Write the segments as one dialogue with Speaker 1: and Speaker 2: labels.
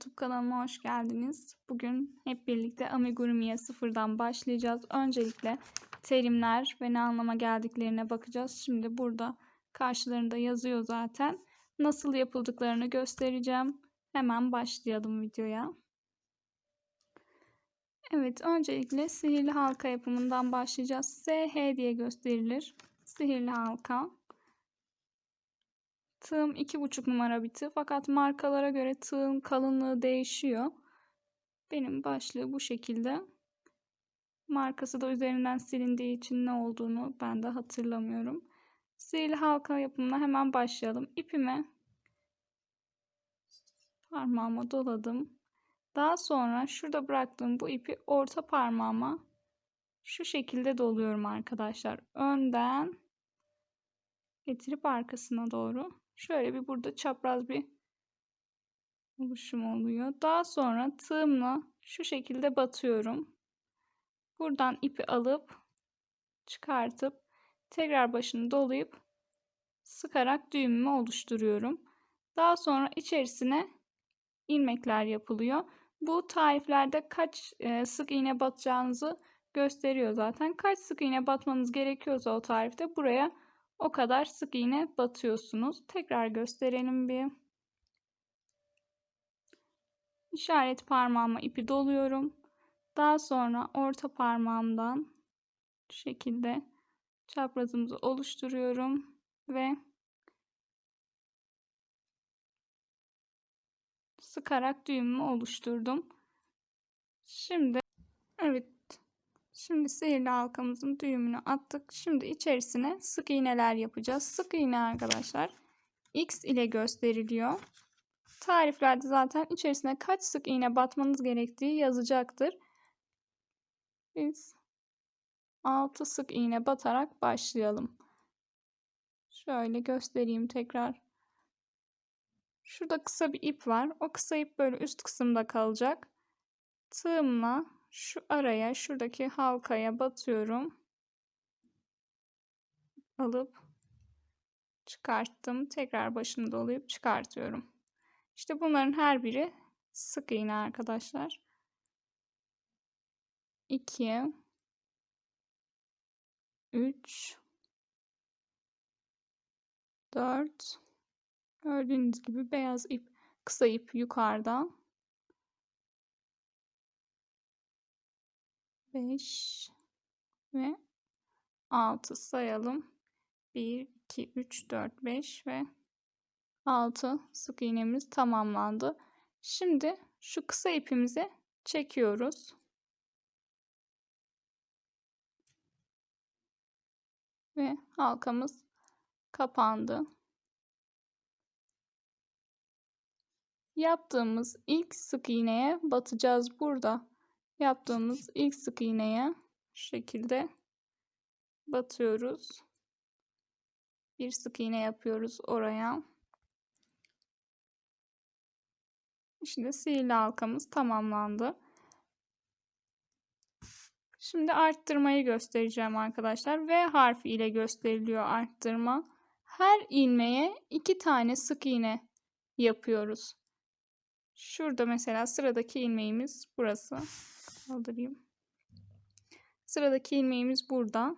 Speaker 1: YouTube kanalıma hoş geldiniz. Bugün hep birlikte amigurumiye sıfırdan başlayacağız. Öncelikle terimler ve ne anlama geldiklerine bakacağız. Şimdi burada karşılarında yazıyor zaten. Nasıl yapıldıklarını göstereceğim. Hemen başlayalım videoya. Evet, öncelikle sihirli halka yapımından başlayacağız. SH diye gösterilir. Sihirli halka. Tığım 2,5 numara bir tığ fakat markalara göre tığın kalınlığı değişiyor. Benim başlığı bu şekilde. Markası da üzerinden silindiği için ne olduğunu ben de hatırlamıyorum. Sihirli halka yapımına hemen başlayalım. İpime parmağıma doladım. Daha sonra şurada bıraktığım bu ipi orta parmağıma şu şekilde doluyorum arkadaşlar. Önden getirip arkasına doğru. Şöyle bir burada çapraz bir oluşum oluyor. Daha sonra tığımla şu şekilde batıyorum. Buradan ipi alıp çıkartıp tekrar başını dolayıp sıkarak düğümümü oluşturuyorum. Daha sonra içerisine ilmekler yapılıyor. Bu tariflerde kaç e, sık iğne batacağınızı gösteriyor zaten. Kaç sık iğne batmanız gerekiyorsa o tarifte buraya o kadar sık iğne batıyorsunuz. Tekrar gösterelim bir. İşaret parmağıma ipi doluyorum. Daha sonra orta parmağımdan şu şekilde çaprazımızı oluşturuyorum ve sıkarak düğümümü oluşturdum. Şimdi evet Şimdi sihirli halkamızın düğümünü attık. Şimdi içerisine sık iğneler yapacağız. Sık iğne arkadaşlar X ile gösteriliyor. Tariflerde zaten içerisine kaç sık iğne batmanız gerektiği yazacaktır. Biz 6 sık iğne batarak başlayalım. Şöyle göstereyim tekrar. Şurada kısa bir ip var. O kısa ip böyle üst kısımda kalacak. Tığımla şu araya şuradaki halkaya batıyorum. Alıp çıkarttım. Tekrar başını dolayıp çıkartıyorum. İşte bunların her biri sık iğne arkadaşlar. 2 3 4 Gördüğünüz gibi beyaz ip, kısa ip yukarıda. 5 ve 6 sayalım. 1, 2, 3, 4, 5 ve 6 sık iğnemiz tamamlandı. Şimdi şu kısa ipimizi çekiyoruz. Ve halkamız kapandı. Yaptığımız ilk sık iğneye batacağız burada yaptığımız ilk sık iğneye şu şekilde batıyoruz. Bir sık iğne yapıyoruz oraya. Şimdi sihirli halkamız tamamlandı. Şimdi arttırmayı göstereceğim arkadaşlar. V harfi ile gösteriliyor arttırma. Her ilmeğe iki tane sık iğne yapıyoruz. Şurada mesela sıradaki ilmeğimiz burası kaldırayım. Sıradaki ilmeğimiz burada.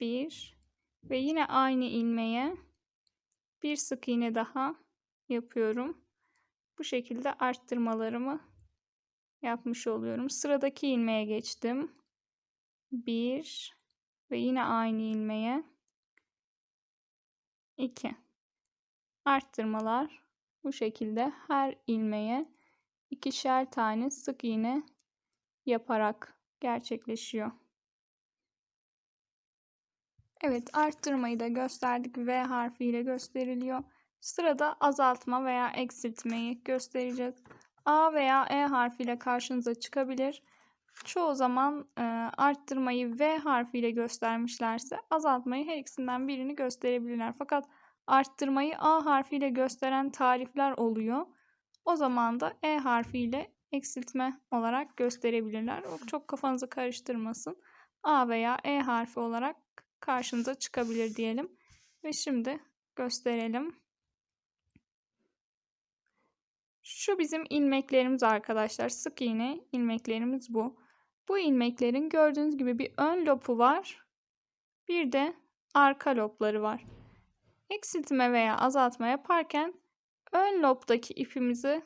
Speaker 1: Bir ve yine aynı ilmeğe bir sık iğne daha yapıyorum. Bu şekilde arttırmalarımı yapmış oluyorum. Sıradaki ilmeğe geçtim. Bir ve yine aynı ilmeğe iki arttırmalar bu şekilde her ilmeğe ikişer tane sık iğne yaparak gerçekleşiyor. Evet arttırmayı da gösterdik. V harfiyle gösteriliyor. Sırada azaltma veya eksiltmeyi göstereceğiz. A veya E harfiyle karşınıza çıkabilir. Çoğu zaman e, arttırmayı V harfiyle göstermişlerse azaltmayı her ikisinden birini gösterebilirler. Fakat arttırmayı A harfiyle gösteren tarifler oluyor. O zaman da E harfiyle eksiltme olarak gösterebilirler. O çok kafanızı karıştırmasın. A veya E harfi olarak karşınıza çıkabilir diyelim. Ve şimdi gösterelim. Şu bizim ilmeklerimiz arkadaşlar. Sık iğne ilmeklerimiz bu. Bu ilmeklerin gördüğünüz gibi bir ön lopu var. Bir de arka lopları var. Eksiltme veya azaltma yaparken ön lobdaki ipimizi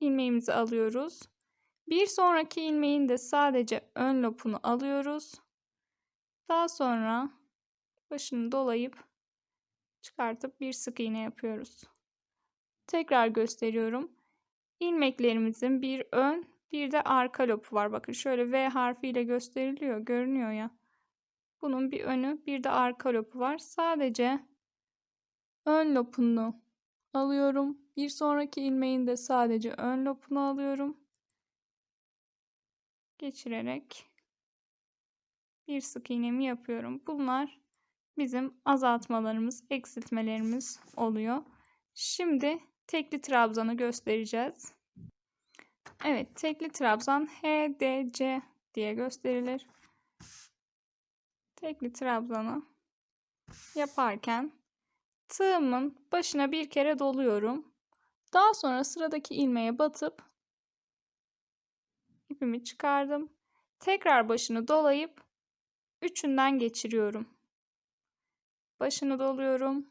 Speaker 1: ilmeğimizi alıyoruz. Bir sonraki ilmeğin de sadece ön lopunu alıyoruz. Daha sonra başını dolayıp çıkartıp bir sık iğne yapıyoruz. Tekrar gösteriyorum. İlmeklerimizin bir ön bir de arka lopu var. Bakın şöyle V harfiyle gösteriliyor. Görünüyor ya. Bunun bir önü bir de arka lopu var. Sadece ön lopunu alıyorum. Bir sonraki ilmeğin de sadece ön lopunu alıyorum. Geçirerek bir sık iğnemi yapıyorum. Bunlar bizim azaltmalarımız, eksiltmelerimiz oluyor. Şimdi tekli trabzanı göstereceğiz. Evet, tekli trabzan HDC diye gösterilir. Tekli trabzanı yaparken tığımın başına bir kere doluyorum. Daha sonra sıradaki ilmeğe batıp ipimi çıkardım. Tekrar başını dolayıp üçünden geçiriyorum. Başını doluyorum.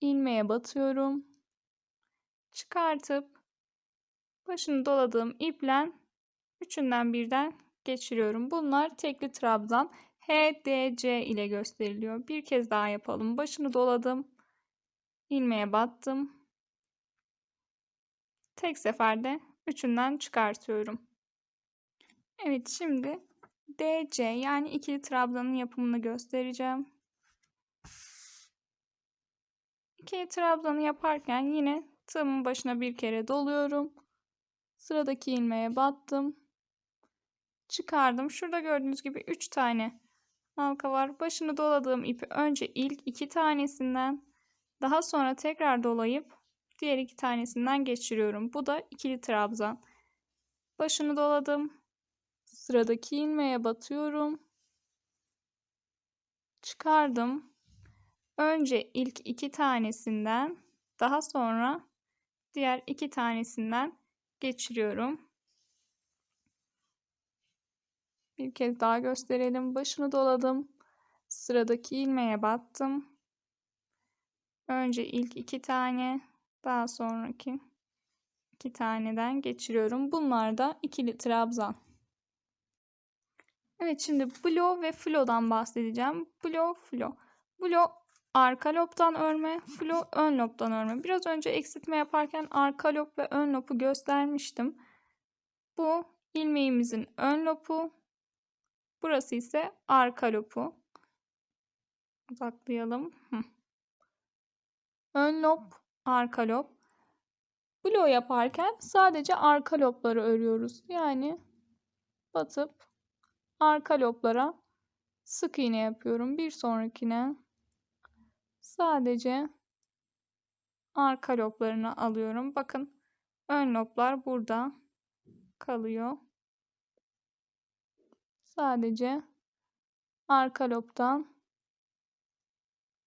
Speaker 1: ilmeğe batıyorum. Çıkartıp başını doladığım iple üçünden birden geçiriyorum. Bunlar tekli trabzan HDC ile gösteriliyor. Bir kez daha yapalım. Başını doladım. ilmeğe battım. Tek seferde üçünden çıkartıyorum. Evet şimdi DC yani ikili trabzanın yapımını göstereceğim. İkili trabzanı yaparken yine tığımın başına bir kere doluyorum. Sıradaki ilmeğe battım. Çıkardım. Şurada gördüğünüz gibi 3 tane halka var. Başını doladığım ipi önce ilk iki tanesinden daha sonra tekrar dolayıp diğer iki tanesinden geçiriyorum. Bu da ikili trabzan. Başını doladım. Sıradaki ilmeğe batıyorum. Çıkardım. Önce ilk iki tanesinden daha sonra diğer iki tanesinden geçiriyorum. Bir kez daha gösterelim. Başını doladım. Sıradaki ilmeğe battım. Önce ilk iki tane, daha sonraki iki taneden geçiriyorum. Bunlar da ikili trabzan. Evet şimdi blow ve flow'dan bahsedeceğim. Blow, flow. Blow arka lobdan örme, flow ön lobdan örme. Biraz önce eksiltme yaparken arka lob ve ön lobu göstermiştim. Bu ilmeğimizin ön lobu, Burası ise arka lopu. Uzaklayalım. Ön lob, arka lob. Blow yaparken sadece arka lobları örüyoruz. Yani batıp arka loblara sık iğne yapıyorum. Bir sonrakine sadece arka loblarını alıyorum. Bakın ön loblar burada kalıyor. Sadece arka lobdan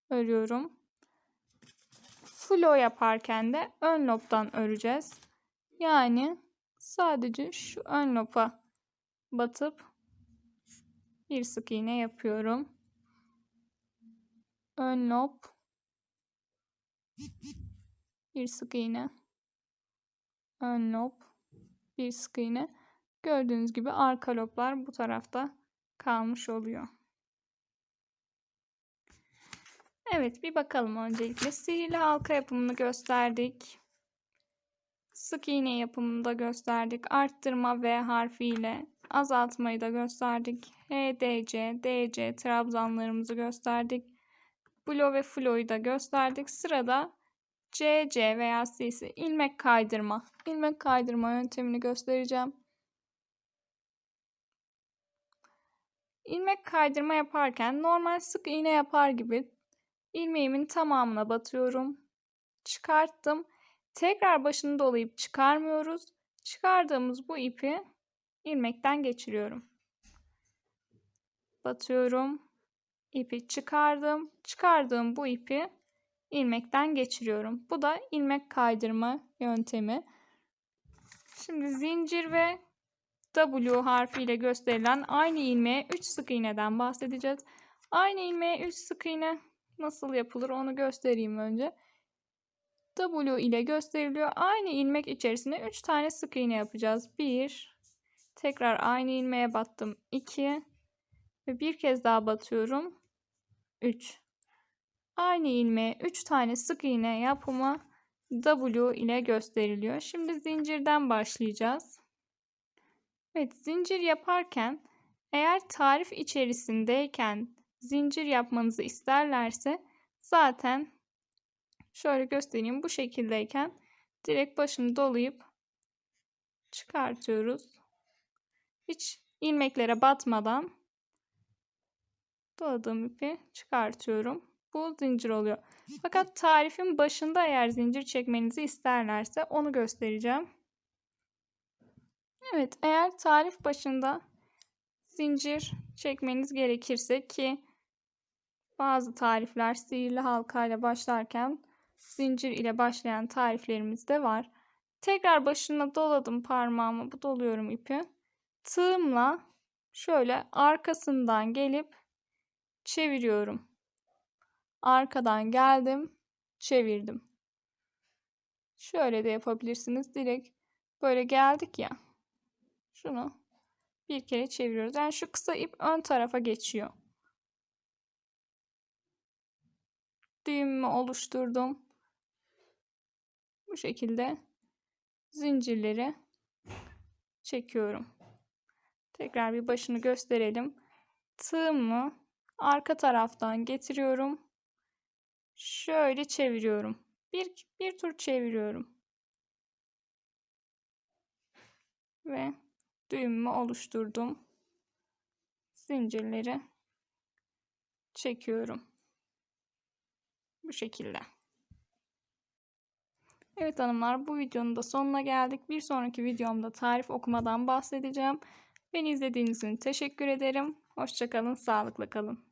Speaker 1: örüyorum. Flow yaparken de ön lobdan öreceğiz. Yani sadece şu ön loba batıp bir sık iğne yapıyorum. Ön lob bir sık iğne ön lob bir sık iğne Gördüğünüz gibi arka loblar bu tarafta kalmış oluyor. Evet bir bakalım öncelikle. Sihirli halka yapımını gösterdik. Sık iğne yapımını da gösterdik. Arttırma V harfiyle azaltmayı da gösterdik. HDC, DC trabzanlarımızı gösterdik. Blow ve flow'yu da gösterdik. Sırada CC veya CC ilmek kaydırma. İlmek kaydırma yöntemini göstereceğim. İlmek kaydırma yaparken normal sık iğne yapar gibi ilmeğimin tamamına batıyorum. Çıkarttım. Tekrar başını dolayıp çıkarmıyoruz. Çıkardığımız bu ipi ilmekten geçiriyorum. Batıyorum. İpi çıkardım. Çıkardığım bu ipi ilmekten geçiriyorum. Bu da ilmek kaydırma yöntemi. Şimdi zincir ve W harfiyle gösterilen aynı ilmeğe 3 sık iğneden bahsedeceğiz. Aynı ilmeğe 3 sık iğne nasıl yapılır onu göstereyim önce. W ile gösteriliyor. Aynı ilmek içerisine 3 tane sık iğne yapacağız. 1 tekrar aynı ilmeğe battım. 2 ve bir kez daha batıyorum. 3 aynı ilmeğe 3 tane sık iğne yapımı W ile gösteriliyor. Şimdi zincirden başlayacağız. Evet zincir yaparken eğer tarif içerisindeyken zincir yapmanızı isterlerse zaten şöyle göstereyim bu şekildeyken direkt başını dolayıp çıkartıyoruz. Hiç ilmeklere batmadan doladığım ipi çıkartıyorum. Bu zincir oluyor. Fakat tarifin başında eğer zincir çekmenizi isterlerse onu göstereceğim. Evet eğer tarif başında zincir çekmeniz gerekirse ki bazı tarifler sihirli halkayla başlarken zincir ile başlayan tariflerimiz de var. Tekrar başına doladım parmağımı, bu doluyorum ipi. Tığımla şöyle arkasından gelip çeviriyorum. Arkadan geldim, çevirdim. Şöyle de yapabilirsiniz. Direkt böyle geldik ya. Şunu bir kere çeviriyoruz. Yani şu kısa ip ön tarafa geçiyor. Düğümümü oluşturdum. Bu şekilde zincirleri çekiyorum. Tekrar bir başını gösterelim. Tığımı arka taraftan getiriyorum. Şöyle çeviriyorum. Bir, bir tur çeviriyorum. Ve düğümümü oluşturdum. Zincirleri çekiyorum. Bu şekilde. Evet hanımlar bu videonun da sonuna geldik. Bir sonraki videomda tarif okumadan bahsedeceğim. Beni izlediğiniz için teşekkür ederim. Hoşçakalın, sağlıkla kalın.